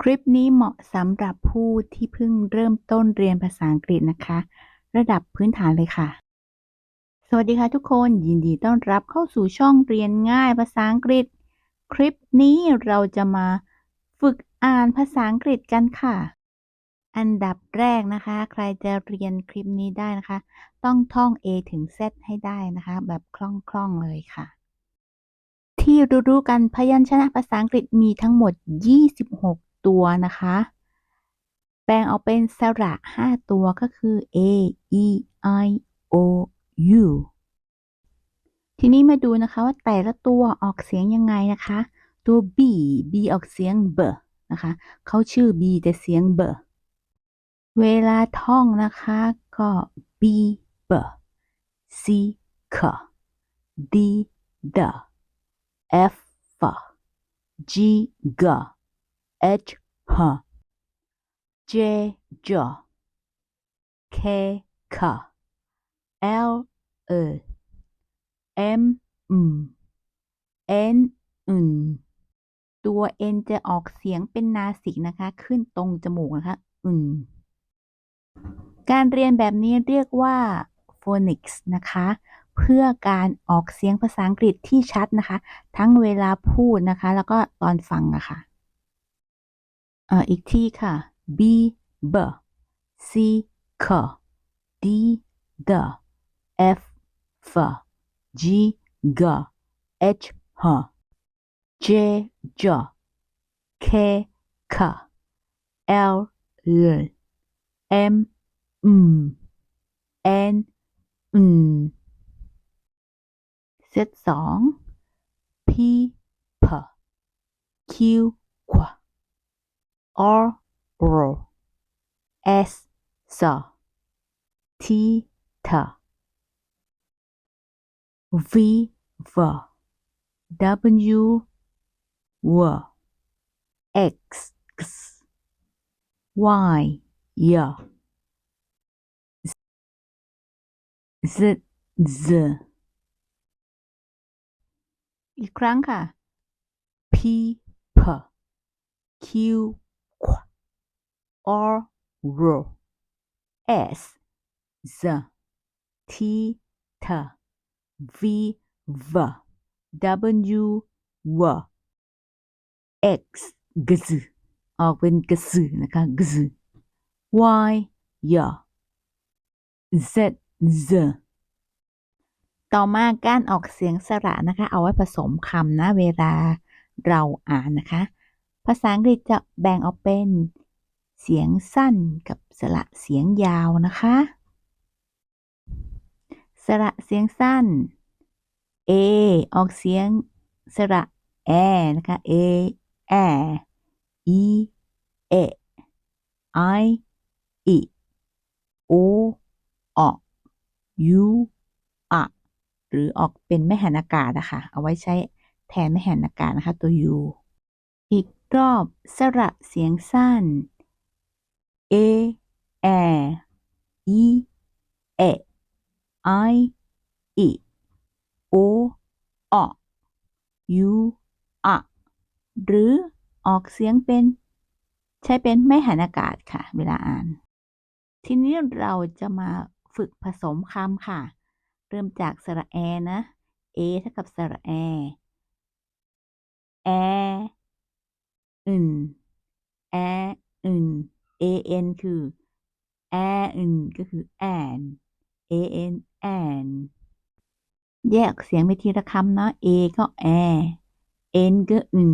คลิปนี้เหมาะสำหรับผู้ที่เพิ่งเริ่มต้นเรียนภาษาอังกฤษนะคะ ระดับพื้นฐานเลยค่ะ สวัสดีค่ะทุกคนยินดีต้อนรับเข้าสู่ช่องเรียนง่ายภาษาอังกฤษ คลิปนี้เราจะมาฝึกอ่านภาษาอังกฤษกันค่ะ อันดับแรกนะคะ ใครจะเรียนคลิปนี้ได้นะคะ ต้องท่อง A ถึง Z ให้ได้นะคะ แบบคล่องๆเลยค่ะที่รู้ๆกันพยัญชนะภาษาอังกฤษมีทั้งหมด 26 ตัวนะคะแบ่งออกเป็นสระ5ตัวก็คือ A E I O U ทีนี้มาดูนะคะว่าแต่ละตัวออกเสียงยังไงนะคะ ตัว B B ออกเสียง B นะคะเขาชื่อ B แต่เสียง B เวลาท่องนะคะก็ B B C K D D F F G G H H J J K K L L M M N N ตัว N จะออกเสียงเป็นนาสิกนะคะ ขึ้นตรงจมูกนะคะอืนการเรียนแบบนี้เรียกว่า phonics นะคะ เพื่อการออกเสียงภาษาอังกฤษที่ชัดนะคะ ทั้งเวลาพูดนะคะ แล้วก็ตอนฟังอะคะ อ่ออีกที่ค่ะ B B C K D D F F G G H H J J K K L L M M N N เซตสอง P P Q Q R R S S T T V V W W X X Y Y Z Z อีกครั้งค่ะ P P Q Q R R S Z T T V V W W X กซออกเป็นกซนะคะกซ Y Y Z Z ต่อมาการออกเสียงสระนะคะ เอาไว้ผสมคำนะเวลาเราอ่านนะคะ ภาษาอังกฤษจะแบ่งออกเป็น เสียงสั้นกับสระเสียงยาวนะคะ สระเสียงสั้น A ออกเสียงสระแอนะคะ A แอ E เอ I E O อ U อะหรือออกเป็นไม่หันอากาศนะคะ เอาไว้ใช้แทนไม่หันอากาศนะคะ ตัว U อีกรอบสระเสียงสั้น A แอ E เอ I E O อ U อะหรือออกเสียงเป็น ใช้เป็นไม่หันอากาศค่ะ เวลาอ่าน ทีนี้เราจะมาฝึกผสมคำค่ะ เริ่มจากสระแอนะ A เท่ากับสระแอ แออึนแออึน A N คือแออึนก็คือแอน A N แอนแยกเสียงไปทีละคำนะ A ก็แอ N ก็อึน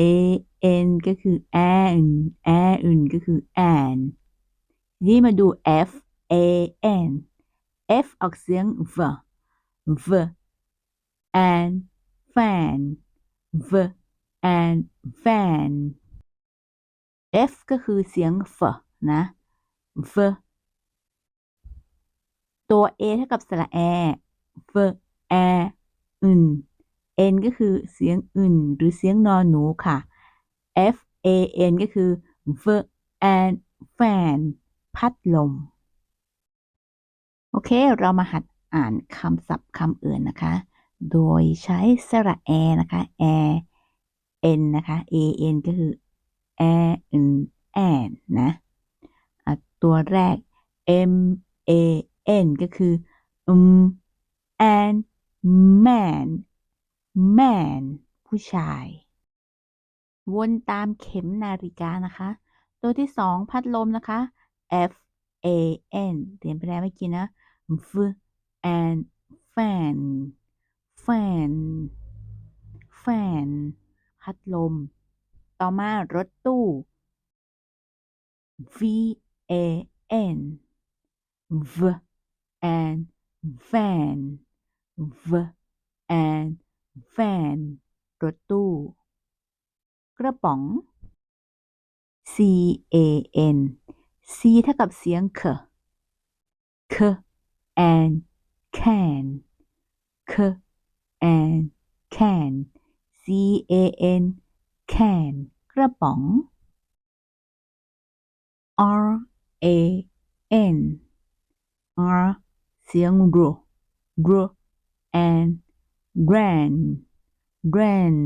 A N ก็คือแออึนแออึนก็คือแอนนี่มาดู F A N F ออกเสียง V V and fan V and fan F ก็คือเสียง F นะ V ตัว A เท่ากับสระแอ V A อึน N ก็คือเสียงอึนหรือเสียงนอนหนูค่ะ F A N ก็คือ V and fan พัดลม โอเค เรามาหัดอ่านคำศัพท์คำอื่นนะคะ โดยใช้สระแอนะคะแอ n นะคะ a n ก็คือ and and นะอะตัวแรก m a n ก็คือ um and man man ผู้ชาย วนตามเข็มนาฬิกานะคะ ตัวที่สองพัดลมนะคะ F A N เรียนไปแล้วเมื่อกี้นะ F and fan fan fan พัดลม ต่อมารถตู้ V A N V and van V and van รถตู้ กระป๋อง C A N C เท่ากับเสียง k k and can k and can C A N can กระป๋อง R A N R เสียง r r and grand grand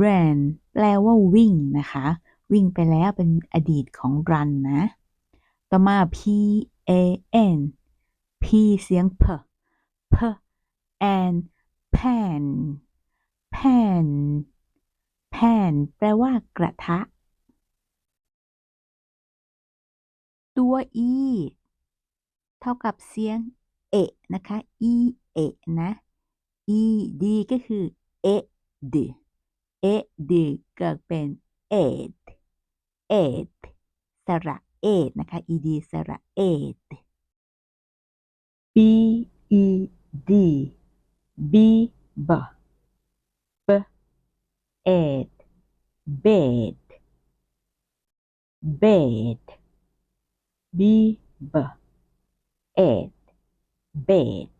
grand แปลว่าวิ่งนะคะ วิ่งไปแล้วเป็นอดีตของ run นะ ต่อมา P A N P เสียง p p and pan pan pan แปลว่ากระทะ ตัว e เท่ากับเสียง เอะนะคะ e เอะนะ e d ก็คือ เอะดเอะดก็เป็น ed ed สระเอดนะคะ ed สระเอด b e d b b b ed bed bed b b ed bed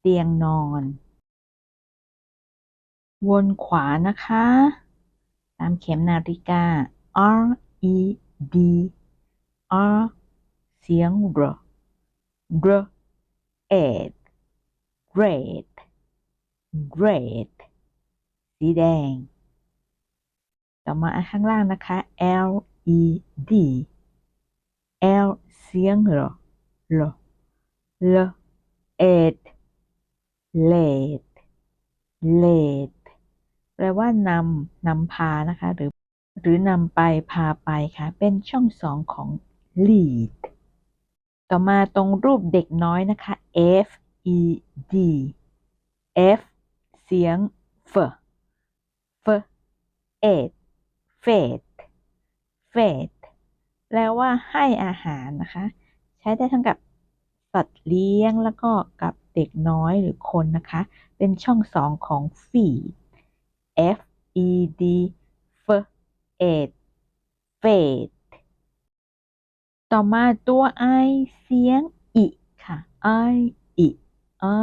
เตียงนอน วนขวานะคะ ตามเข็มนาฬิกา R E D R เสียง r r ed great great สีแดง ต่อมาอันข้างล่างนะคะ L E D L เสียง r l l ed late late แปลว่านำนำพานะคะ หรือหรือนำไปพาไปค่ะ เป็นช่องสองของ lead ต่อมาตรงรูปเด็กน้อยนะคะ F E D F เสียง f f ed fed fed แปลว่าให้อาหารนะคะ ใช้ได้ทั้งกับสัตว์เลี้ยงแล้วก็กับเด็กน้อยหรือคนนะคะ เป็นช่องสองของ feed F E D F ed fed ต่อมาตัว I เสียงอิค่ะ I อิ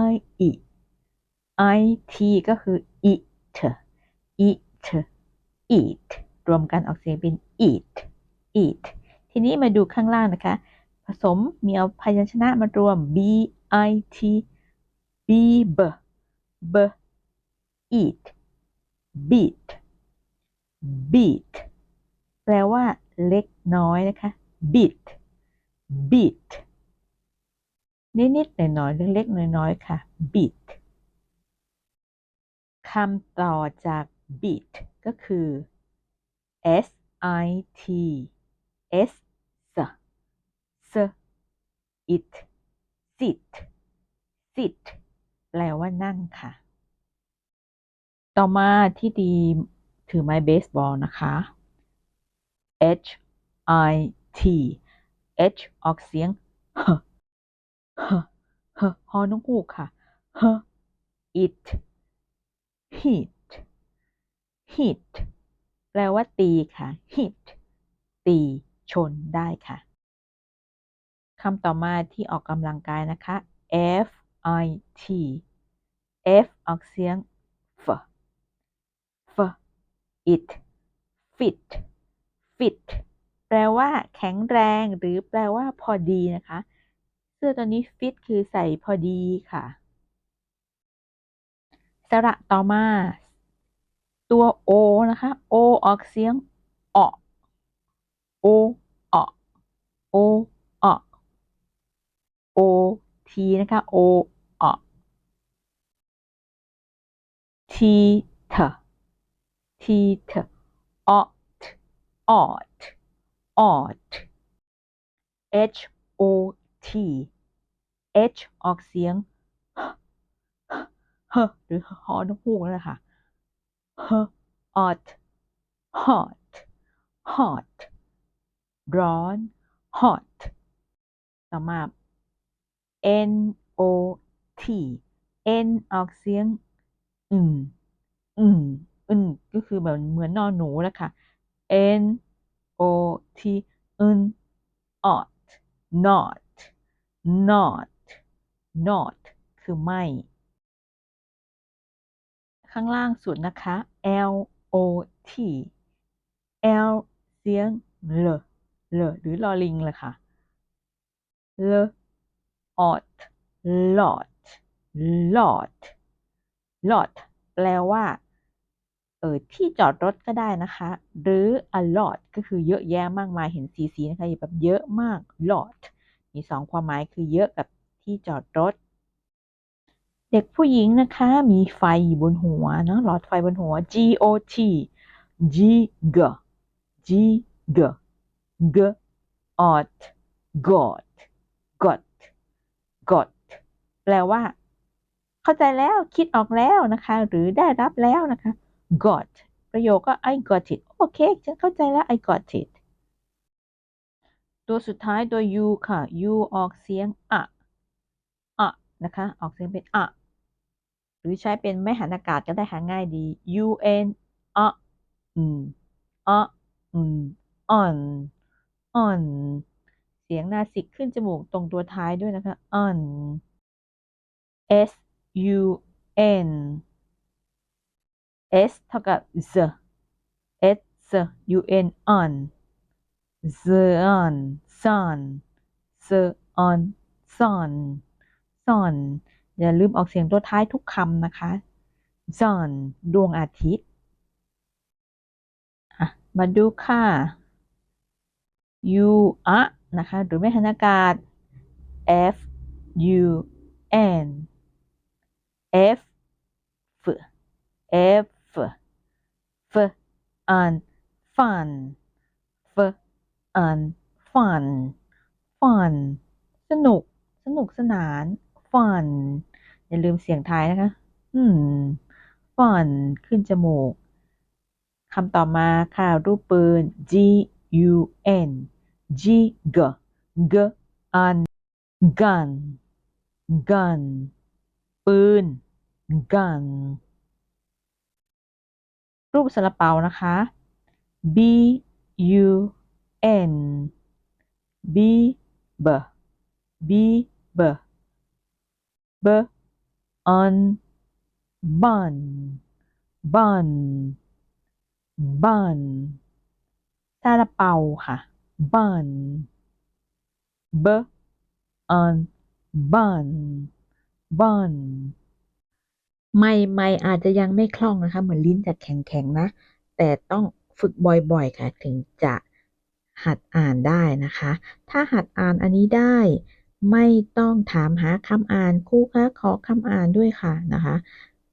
I อิ I T ก็คือ eat eat eat รวมกันออกเสียงเป็น eat eat ทีนี้มาดูข้างล่างนะคะ ผสมมีเอาพยัญชนะมารวม b i t b b b eat beat beat แปลว่าเล็กน้อยนะคะ beat beat นิดๆหน่อยๆเล็กๆน้อยๆค่ะ beat คำต่อจาก beat ก็คือ s i t s s it sit sit แปลว่านั่งค่ะ ต่อมาที่ดีถือไม้เบสบอลนะคะ h i t h ออกเสียง h h h ฮอน้องฮูกค่ะ h it hit hit แปลว่าตีค่ะ hit ตีชนได้ค่ะคำต่อมาที่ออกกำลังกายนะคะ F I T F ออกเสียง F F it fit fit แปลว่าแข็งแรงหรือแปลว่าพอดีนะคะ เสื้อตัวนี้ fit คือใส่พอดีค่ะ สระต่อมา ตัว O นะคะ O ออกเสียงอโออะโออะโอทีนะคะโออะทีเถทีเถออทออทออท H O T H ออกเสียงหรือฮอนกฮูกนั่นแหละค่ะ เฮ hot hot hot ร้อน hot ต่อมา N O T N ออกเสียงอืมอืมอืมก็คือแบบเหมือนนอนหนูแล้วค่ะ N O T อึ not not not not คือไม่ ข้างล่างสุดนะคะ L O T L เสียงเลเลหรือลอลิงเลยค่ะเล lot lot lot lot แปลว่าเออที่จอดรถก็ได้นะคะ หรือ a lot ก็คือเยอะแยะมากมายเห็นสีสีนะคะแบบเยอะมาก lot มีสองความหมายคือเยอะกับที่จอดรถ เด็กผู้หญิงนะคะ มีไฟบนหัวเนาะหลอดไฟบนหัว G O T G G G G G ot got got got แปลว่า เข้าใจแล้วคิดออกแล้วนะคะ หรือได้รับแล้วนะคะ got ประโยคก็ I got it โอเค ฉันเข้าใจแล้ว I got it ตัวสุดท้ายตัว u ค่ะ u ออกเสียงอะอะนะคะ ออกเสียงเป็นอะ รือใช้เป็นไม่หันอากาศก็ได้ค่ะง่ายดี u n อะอืมอะอืม on on เสียงนาสิกขึ้นจมูกตรงตัวท้ายด้วยนะคะ on s u n s เท่ากับ z s u n on sun sun sun sun sun อย่าลืมออกเสียงตัวท้ายทุกคำนะคะ sun ดวงอาทิตย์มาดูค่ะ u อะนะคะ หรือไม่หันอากาศ f u n f f f f un fun f un fun fun สนุก สนุกสนาน fun อย่าลืมเสียงท้ายนะคะ อืม fun ขึ้นจมูกคำต่อมาค่ะ รูปปืน G U N G G G un gun gun ปืน gun รูปสระเปานะคะ B U N B B B B B on bun bun bun ซาลาเปาค่ะ bun b on bun bun ไม่ไม่อาจจะยังไม่คล่องนะคะ เหมือนลิ้นจะแข็งๆนะ แต่ต้องฝึกบ่อยๆค่ะ ถึงจะหัดอ่านได้นะคะ ถ้าหัดอ่านอันนี้ได้ ไม่ต้องถามหาคำอ่านครูคะขอคำอ่านด้วยค่ะนะคะ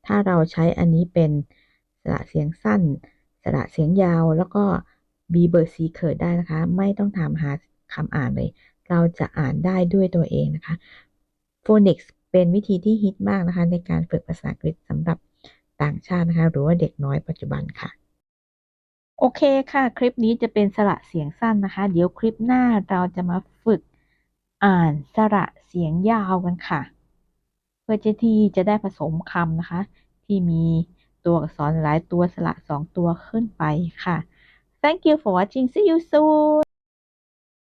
ถ้าเราใช้อันนี้เป็นสระเสียงสั้น สระเสียงยาวแล้วก็ B เบอร์ C เขิดได้นะคะ ไม่ต้องถามหาคำอ่านเลย เราจะอ่านได้ด้วยตัวเองนะคะ Phonics เป็นวิธีที่ฮิตมากนะคะ ในการฝึกภาษาอังกฤษสำหรับต่างชาตินะคะ หรือว่าเด็กน้อยปัจจุบันค่ะ โอเคค่ะ คลิปนี้จะเป็นสระเสียงสั้นนะคะ เดี๋ยวคลิปหน้าเราจะมาฝึก อ่านสระเสียงยาวกันค่ะ เพื่อที่จะได้ผสมคำนะคะ ที่มีตัวอักษรหลายตัวสระสองตัวขึ้นไปค่ะ Thank you for watching see you soon